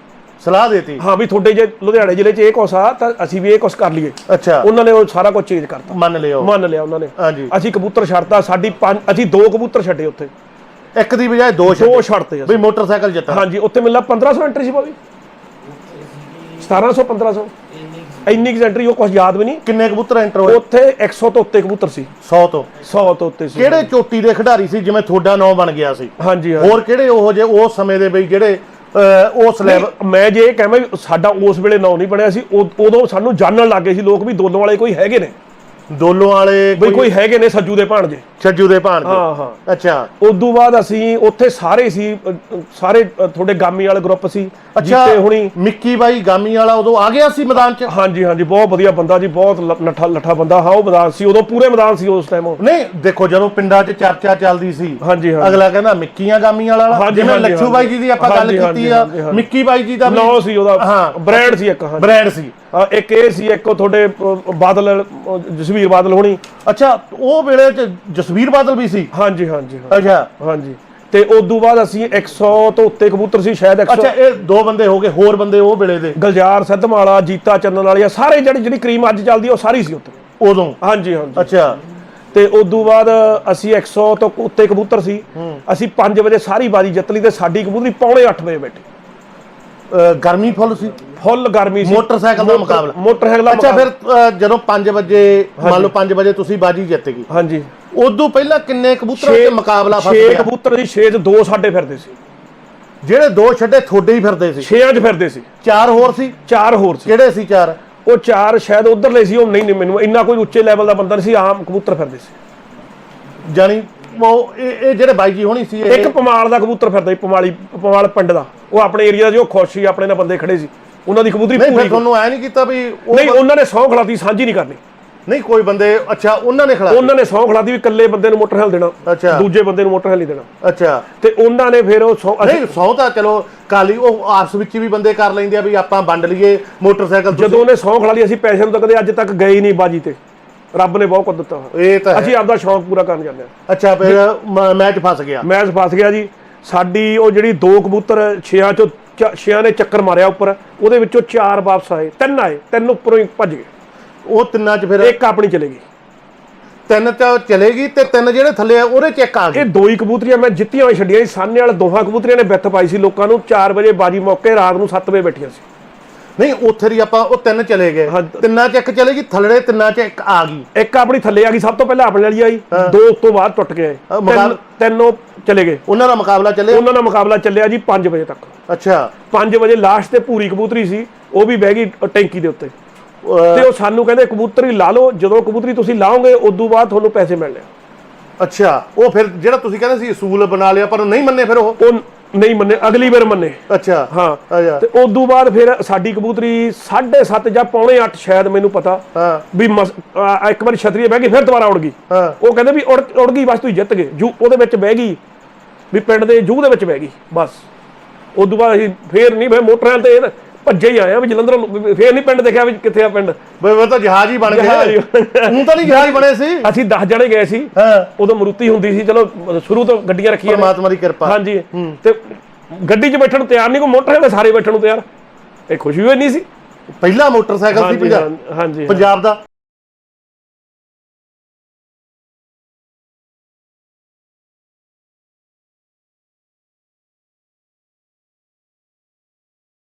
Speaker 1: ਸਲਾਹ ਦੇਤੀ।
Speaker 2: ਹਾਂ ਵੀ ਤੁਹਾਡੇ ਜੇ ਲੁਧਿਆਣੇ ਜ਼ਿਲ੍ਹੇ 'ਚ ਇਹ ਕੁਛ ਆ ਤਾਂ ਅਸੀਂ ਵੀ ਇਹ ਕੁਛ ਕਰ ਲਈਏ।
Speaker 1: ਅੱਛਾ।
Speaker 2: ਉਹਨਾਂ ਨੇ ਉਹ ਸਾਰਾ ਕੁਝ ਚੇਂਜ ਕਰਤਾ।
Speaker 1: ਮੰਨ ਲਿਓ
Speaker 2: ਮੰਨ ਲਿਆ ਉਹਨਾਂ ਨੇ।
Speaker 1: ਹਾਂਜੀ।
Speaker 2: ਅਸੀਂ ਕਬੂਤਰ ਛੱਡਤਾ ਸਾਡੀ ਪੰਜ ਅਸੀਂ ਦੋ ਕਬੂਤਰ ਛੱਡੇ ਉੱਥੇ।
Speaker 1: ਇੱਕ ਦੀ ਬਜਾਏ ਦੋ
Speaker 2: ਦੋ
Speaker 1: ਛੱਡੇ।
Speaker 2: ਛੱਡਤੇ ਅਸੀਂ।
Speaker 1: ਵੀ ਮੋਟਰਸਾਈਕਲ ਜਿੱਤਾ
Speaker 2: ਹਾਂਜੀ ਉੱਥੇ ਮਿਲਣਾ 1500 ਐਂਟਰੀ ਸੀ ਭਾਵੇਂ 1700 1500 ਇੰਨੀ ਕੁ ਐਂਟਰੀ ਉਹ ਕੁਝ ਯਾਦ ਵੀ ਨਹੀਂ।
Speaker 1: ਕਿੰਨੇ ਕਬੂਤਰ ਐਂਟਰ ਹੋਏ?
Speaker 2: ਉੱਥੇ 100 ਤੋਂ ਉੱਤੇ ਕਬੂਤਰ ਸੀ।
Speaker 1: 100 ਤੋਂ।
Speaker 2: 100 ਤੋਂ ਉੱਤੇ ਸੀ।
Speaker 1: ਕਿਹੜੇ ਚੋਟੀ ਦੇ ਖਿਡਾਰੀ ਸੀ ਜਿਵੇਂ ਤੁਹਾਡਾ ਨਾਂ ਬਣ ਗਿਆ ਸੀ?
Speaker 2: ਹਾਂਜੀ ਹਾਂ
Speaker 1: ਹੋਰ ਕਿਹੜੇ ਉਹ ਜੇ ਉਸ ਸਮੇਂ ਦੇ ਬਈ ਜਿਹੜੇ ਉਸ ਲੈਵਲ
Speaker 2: ਮੈਂ ਜੇ ਇਹ ਕਹਾਂ ਵੀ ਸਾਡਾ ਉਸ ਵੇਲੇ ਨਾਂ ਨਹੀਂ ਬਣਿਆ ਸੀ ਉਦ- ਉਦੋਂ ਸਾਨੂੰ ਜਾਣਨ ਲੱਗੇ ਸੀ ਲੋਕ ਵੀ ਦੋਲੋਂ ਵਾਲੇ ਕੋਈ ਹੈਗੇ ਨੇ।
Speaker 1: ਦੋਲੋਂ ਵਾਲੇ
Speaker 2: ਬਈ ਕੋਈ ਹੈਗੇ ਨੇ ਸੱਜੂ ਦੇ ਭਾਣਜੇ।
Speaker 1: ਛੱਜੂ ਦੇ ਭਾਣਜੇ।
Speaker 2: ਹਾਂ ਹਾਂ।
Speaker 1: ਅੱਛਾ।
Speaker 2: ਉਦੋਂ ਬਾਅਦ ਅਸੀਂ ਉੱਥੇ ਸਾਰੇ ਸੀ ਅ, ਸਾਰੇ ਅ, ਤੁਹਾਡੇ ਗਾਮੀ ਵਾਲੇ ਗਰੁੱਪ ਸੀ
Speaker 1: ਅੱਛਾ
Speaker 2: ਜੀਤੇ ਹੁਣੀ।
Speaker 1: ਮਿੱਕੀ ਬਾਈ ਗਾਮੀ ਵਾਲਾ ਉਦੋਂ ਆ ਗਿਆ ਸੀ ਮੈਦਾਨ 'ਚ?
Speaker 2: ਹਾਂਜੀ ਹਾਂਜੀ ਬਹੁਤ ਵਧੀਆ ਬੰਦਾ ਜੀ ਬਹੁਤ ਲ- ਨੱਠਾ ਲੱਠਾ ਬੰਦਾ ਹਾਂ ਉਹ ਮੈਦਾਨ ਸੀ ਉਦੋਂ ਪੂਰੇ ਮੈਦਾਨ ਸੀ ਉਸ ਟਾਈਮ
Speaker 1: ਨਹੀਂ ਦੇਖੋ ਜਦੋਂ ਪਿੰਡਾਂ 'ਚ ਚਰਚਾ ਚੱਲਦੀ ਸੀ
Speaker 2: ਹਾਂਜੀ, ਹਾਂਜੀ।
Speaker 1: ਅਗਲਾ ਕਹਿੰਦਾ ਮਿੱਕੀਆਂ ਗਾਮੀਆਂ ਵਾਲਾ
Speaker 2: ਹਾਂਜੀ,
Speaker 1: ਜਿਵੇਂ
Speaker 2: ਹਾਂਜੀ,
Speaker 1: ਲੱਛੂ ਬਾਈ ਜੀ ਦੀ ਆਪਾਂ ਗੱਲ
Speaker 2: ਹਾਂਜੀ,
Speaker 1: ਕੀਤੀ ਆ
Speaker 2: ਹਾਂਜੀ, ਹਾਂਜੀ।
Speaker 1: ਮਿੱਕੀ ਬਾਈ ਜੀ ਦਾ ਵੀ
Speaker 2: ਨਾਂ ਸੀ ਉਹਦਾ
Speaker 1: ਹਾਂ।
Speaker 2: ਬ੍ਰਾਂਡ ਸੀ ਇੱਕ ਹਾਂਜੀ।
Speaker 1: ਬ੍ਰਾਂਡ ਸੀ।
Speaker 2: ਹਾਂ, ਇੱਕ ਇਹ ਸੀ ਇੱਕ ਉਹ ਤੁਹਾਡੇ ਅ, ਬਾਦਲ ਅ, ਜਸਵੀਰ ਬਾਦਲ ਹੋਣੀ।
Speaker 1: ਅੱਛਾ ਉਹ ਵੇਲੇ 'ਚ ਜਸਵੀਰ ਬਾਦਲ ਵੀ ਸੀ?
Speaker 2: ਹਾਂਜੀ ਹਾਂਜੀ ਹਾਂ,
Speaker 1: ਅੱਛਾ।
Speaker 2: ਹਾਂਜੀ। ਤੇ ਉਦੋਂ ਬਾਅਦ ਅਸੀਂ 100 ਤੋਂ ਉੱਤੇ ਕਬੂਤਰ ਸੀ ਸ਼ਾਇਦ 100
Speaker 1: ਅੱਛਾ ਇਹ ਦੋ ਬੰਦੇ ਹੋ ਗਏ ਹੋਰ ਬੰਦੇ ਉਹ ਵੇਲੇ ਦੇ?
Speaker 2: ਗਲਜਾਰ ਸਿੱਧਮਾਲਾ ਜੀਤਾ ਚੰਨਨ ਵਾਲੀਆ ਸਾਰੇ ਜਿਹੜੀ ਜਿਹੜੀ ਕਰੀਮ ਅੱਜ ਚੱਲਦੀ ਆ, ਉਹ ਸਾਰੀ ਸੀ ਉੱਤੇ
Speaker 1: ਉਦੋਂ?
Speaker 2: ਹਾਂਜੀ ਹਾਂਜੀ।
Speaker 1: ਅੱਛਾ।
Speaker 2: ਤੇ ਉਦੋਂ ਬਾਅਦ ਅਸੀਂ 100 ਤੋਂ ਉੱਤੇ ਕਬੂਤਰ ਸੀ। ਅਸੀਂ 5 ਵਜੇ ਸਾਰੀ ਬਾਜੀ ਜਿੱਤ ਲਈ ਤੇ ਸਾਡੀ ਕਬੂਤਰੀ ਪੌਣੇ 8 ਵਜੇ ਬੈਠੀ।
Speaker 1: ਗਰਮੀ ਫੁੱਲ ਸੀ।
Speaker 2: ਫੁੱਲ ਗਰਮੀ ਸੀ।
Speaker 1: ਮੋਟਰਸਾਈਕਲ ਦਾ ਮੁਕਾਬਲਾ।
Speaker 2: ਮੋਟਰਸਾਈਕਲ ਦਾ
Speaker 1: ਅੱਛਾ ਫਿਰ ਜਦੋਂ 5 ਵਜੇ ਮੰਨ ਲਓ 5 ਵਜੇ ਤੁਸੀਂ ਬਾਜੀ ਜਿੱਤ ਗਈ
Speaker 2: ਹਾਂਜੀ।
Speaker 1: ਉਦੋਂ ਪਹਿਲਾਂ ਕਿੰਨੇ ਕਬੂਤਰਾਂ ਤੇ ਮੁਕਾਬਲਾ ਫਸ
Speaker 2: 6
Speaker 1: ਗਿਆ?
Speaker 2: ਕਬੂਤਰ ਸੀ 6 ਚ ਦੋ ਸਾਡੇ ਫਿਰਦੇ ਸੀ।
Speaker 1: ਜਿਹੜੇ ਦੋ ਛੱਡੇ ਥੋੜੇ ਹੀ ਫਿਰਦੇ ਸੀ?
Speaker 2: 6 ਚ ਫਿਰਦੇ ਸੀ।
Speaker 1: ਚਾਰ ਹੋਰ ਸੀ?
Speaker 2: ਚਾਰ ਹੋਰ ਸੀ।
Speaker 1: ਕਿਹੜੇ ਸੀ ਚਾਰ?
Speaker 2: ਉਹ ਚਾਰ ਸ਼ਾਇਦ ਉਧਰਲੇ ਸੀ ਉਹ ਨਹੀਂ ਨਹੀਂ ਮੈਨੂੰ ਇੰਨਾ ਕੋਈ ਉੱਚੇ ਲੈਵਲ ਦਾ ਬੰਦਾ ਨਹੀਂ ਸੀ ਆਮ ਕਬੂਤਰ ਫਿਰਦੇ ਸੀ।
Speaker 1: ਜਾਨੀ ਉਹ ਇਹ ਇਹ ਜਿਹੜੇ ਬਾਈ ਜੀ ਹੋਣੀ ਸੀ ਇਹ
Speaker 2: ਇੱਕ ਪਮਾਲ ਦਾ ਕਬੂਤਰ ਫਿਰਦਾ ਸੀ ਪਮਾਲੀ ਪਮਾਲ ਪਿੰਡ ਦਾ। ਉਹ ਆਪਣੇ ਏਰੀਆ ਦਾ ਜੋ ਖੁਸ਼ ਸੀ ਆਪਣੇ ਨਾਲ ਬੰਦੇ ਖੜੇ ਸੀ ਉਹਨਾਂ ਦੀ ਕਬੂਤਰੀ
Speaker 1: ਨਹੀਂ ਫਿਰ
Speaker 2: ਪੂਰੀ
Speaker 1: ਤੁਹਾਨੂੰ ਐ ਨਹੀਂ ਕੀਤਾ ਵੀ ਉਹ
Speaker 2: ਨਹੀਂ ਉਹਨਾਂ ਨੇ ਸੌਂ ਖਲਾਤੀ ਸਾਂਝੀ ਨਹੀਂ ਕਰਨੀ।
Speaker 1: ਨਹੀਂ ਕੋਈ ਬੰਦੇ ਅੱਛਾ ਉਹਨਾਂ ਨੇ ਖਿਲਾ
Speaker 2: ਉਹਨਾਂ ਨੇ ਸੌਂ ਖਲਾਤੀ ਵੀ ਇਕੱਲੇ ਬੰਦੇ ਨੂੰ ਮੋਟਰਸਾਈਕਲ ਦੇਣਾ
Speaker 1: ਅੱਛਾ।
Speaker 2: ਦੂਜੇ ਬੰਦੇ ਨੂੰ ਮੋਟਰਸਾਈਕਲ ਨਹੀਂ ਦੇਣਾ।
Speaker 1: ਅੱਛਾ।
Speaker 2: ਤੇ ਉਹਨਾਂ ਨੇ ਫਿਰ ਉਹ ਸੌਂ ਅਸੀਂ-
Speaker 1: ਨਹੀਂ ਸੌ ਤਾਂ ਚਲੋ ਕਾਲੀ ਉਹ ਆਪਸ ਵਿੱਚ ਵੀ ਬੰਦੇ ਕਰ ਲੈਂਦੇ ਆ ਵੀ ਆਪਾਂ ਵੰਡ ਲਈਏ ਮੋਟਰਸਾਈਕਲ ਤੁਸੀਂ-
Speaker 2: ਜਦੋਂ ਉਹਨੇ ਸੌਂ ਖਲਾ ਲਈ ਅਸੀਂ ਪੈਸੇ ਨੂੰ ਤਾਂ ਕਦੇ ਅੱਜ ਤੱਕ ਗਏ ਹੀ ਨਹੀਂ ਬਾਜੀ ਤੇ। ਰੱਬ ਨੇ ਬਹੁਤ ਕੁਝ ਦਿੱਤਾ। ਹੋਇਆ।
Speaker 1: ਇਹ ਤਾਂ ਹੈ।
Speaker 2: ਅਸੀਂ ਆਪਦਾ ਸ਼ੌਂਕ ਪੂਰਾ ਕਰਨ ਜਾਂਦੇ ਹਾਂ।
Speaker 1: ਅੱਛਾ ਫਿਰ ਮ- ਮੈਚ ਫਸ ਗਿਆ।
Speaker 2: ਮੈਚ ਫਸ ਗਿਆ ਜੀ। ਸਾਡੀ ਉਹ ਜਿਹੜੀ ਦੋ ਕਬੂਤਰ ਛਿਆਂ ਚੋਂ ਚ- ਛਿਆਂ ਨੇ ਚੱਕਰ ਮਾਰਿਆ ਉੱਪਰ ਉਹਦੇ ਵਿੱਚੋਂ ਚਾਰ ਵਾਪਸ ਆਏ ਤਿੰਨ ਆਏ ਤਿੰਨ ਉੱਪਰੋਂ ਹੀ ਭੱਜ ਗਏ।
Speaker 1: ਉਹ ਤਿੰਨਾਂ 'ਚ ਫਿਰ
Speaker 2: ਇੱਕ ਆਪਣੀ ਚਲੇ ਗਈ।
Speaker 1: ਤਿੰਨ ਤਾਂ ਚਲੇਗੀ ਤੇ ਤਿੰਨ ਜਿਹੜੇ ਥੱਲੇ ਆ ਉਹਦੇ 'ਚ ਇੱਕ ਆ
Speaker 2: ਇਹ
Speaker 1: ਗਈ
Speaker 2: ਦੋ ਹੀ ਕਬੂਤਰੀਆਂ ਮੈਂ ਜਿੱਤੀਆਂ ਹੋਈ ਛੱਡੀਆਂ ਸੀ ਸਾਹਮਣੇ ਵਾਲੇ ਦੋਹਾਂ ਕਬੂਤਰੀਆਂ ਨੇ ਵਿੱਥ ਪਾਈ ਸੀ ਲੋਕਾਂ ਨੂੰ 4 ਵਜੇ ਬਾਜੀ ਮੌਕੇ ਰਾਤ ਨੂੰ 7 ਵਜੇ ਬੈਠੀਆਂ ਸੀ।
Speaker 1: ਨਹੀਂ ਉੱਥੇ ਦੀ ਆਪਾਂ ਉਹ ਤਿੰਨ ਚਲੇ ਗਏ। ਤਿੰਨਾਂ 'ਚ ਇੱਕ ਚਲੇਗੀ ਥੱਲੇ ਤਿੰਨਾਂ 'ਚ ਇੱਕ ਆ ਗਈ।
Speaker 2: ਇੱਕ ਆਪਣੀ ਥੱਲੇ ਆ ਗਈ ਸਭ ਤੋਂ ਪਹਿਲਾਂ ਆਪਣੇ ਵਾਲੀ ਆਈ ਦੋ ਤੋਂ ਬਾਅਦ ਟੁੱਟ ਗਏ ਤਿੰਨੋਂ ਚਲੇ ਗਏ।
Speaker 1: ਉਹਨਾਂ ਦਾ ਮੁਕਾਬਲਾ ਚੱਲੇ
Speaker 2: ਉਹਨਾਂ ਦਾ ਮੁਕਾਬਲਾ ਚੱਲਿਆ ਜੀ 5 ਵਜੇ ਤੱਕ।
Speaker 1: ਅੱਛਾ।
Speaker 2: 5 ਵਜੇ ਲਾਸਟ ਤੇ ਪੂਰੀ ਕਬੂਤਰੀ ਸੀ ਉਹ ਵੀ ਬਹਿ ਗਈ ਟੈਂਕੀ ਦੇ ਉੱਤੇ। ਤੇ ਉਹ ਸਾਨੂੰ ਕਹਿੰਦੇ ਕਬੂਤਰੀ ਲਾ ਲਓ ਜਦੋਂ ਕਬੂਤਰੀ ਤੁਸੀਂ ਲਾਓਗੇ ਉਦੋਂ ਬਾਅਦ ਤੁਹਾਨੂੰ ਪੈਸੇ ਮਿਲਣੇ।
Speaker 1: ਅੱਛਾ। ਉਹ ਫਿਰ ਜਿਹੜਾ ਤੁਸੀਂ ਕਹਿੰਦੇ ਸੀ ਅਸੂਲ ਬਣਾ ਲਿਆ ਪਰ ਨਹੀਂ ਮੰਨੇ ਫਿਰ ਉਹ?
Speaker 2: ਉਹ ਨਹੀਂ ਮੰਨੇ ਅਗਲੀ ਵਾਰ ਮੰਨੇ।
Speaker 1: ਅੱਛਾ।
Speaker 2: ਹਾਂ। ਤੇ ਉਦੋਂ ਬਾਅਦ ਫਿਰ ਸਾਡੀ ਕਬੂਤਰੀ 7:30 ਜਾਂ ਪੌਣੇ 8 ਸ਼ਾਇਦ ਮੈਨੂੰ ਪਤਾ
Speaker 1: ਹਾਂ।
Speaker 2: ਵੀ ਇੱਕ ਵਾਰੀ ਛਤਰੀ ਬਹਿ ਗਈ ਫਿਰ ਦੁਬਾਰਾ ਉੜ ਗਈ। ਉਹ ਕਹਿੰਦੇ ਵੀ ਉੜ ਗਈ ਬਸ ਤੁਸੀਂ ਜਿੱਤ ਗਏ। ਜੂ ਉਹਦੇ ਵਿੱਚ ਬਹਿ ਗਈ ਵੀ ਪਿੰਡ ਦੇ ਜੂ ਦੇ ਵਿੱਚ ਬਹਿ ਗਈ ਬਸ। ਉਦੋਂ ਬਾਅਦ ਅਸੀਂ ਫੇਰ ਨਹੀਂ ਫਿਰ ਮੋਟਰਾਂ ਤੇ ਭੱਜੇ ਹੀ ਆਏ ਆ ਵੀ ਜਲੰਧਰ ਫੇਰ ਨਹੀਂ ਪਿੰਡ ਦੇਖਿਆ ਵੀ ਕਿੱਥੇ ਆ ਪਿੰਡ।
Speaker 1: ਬਈ ਉਹ ਤਾਂ ਜਹਾਜ਼ ਹੀ ਬਣ
Speaker 2: ਹੀ।
Speaker 1: ਹੁਣ ਤਾਂ ਨਹੀਂ ਜਹਾਜ਼ ਬਣੇ ਸੀ?
Speaker 2: ਅਸੀਂ 10 ਜਣੇ ਗਏ ਸੀ।
Speaker 1: ਹਾਂ।
Speaker 2: ਉਦੋਂ ਮਰੂਤੀ ਹੁੰਦੀ ਸੀ ਚਲੋ ਸ਼ੁਰੂ ਤੋਂ ਗੱਡੀਆਂ ਰੱਖੀਆਂ।
Speaker 1: ਪਰਮਾਤਮਾ ਦੀ ਕਿਰਪਾ।
Speaker 2: ਹਾਂਜੀ। ਤੇ ਗੱਡੀ 'ਚ ਬੈਠਣ ਨੂੰ ਤਿਆਰ ਨਹੀਂ ਕੋਈ ਮੋਟਰ ਤੇ ਸਾਰੇ ਬੈਠਣ ਨੂੰ ਤਿਆਰ। ਇਹ ਖੁਸ਼ੀ ਹੋਈ ਨਹੀਂ ਸੀ।
Speaker 1: ਪਹਿਲਾ ਮੋਟਰਸਾਈਕਲ ਸੀ ਪੰਜਾਬ
Speaker 2: ਹਾਂਜੀ।
Speaker 1: ਪੰਜਾਬ ਦਾ।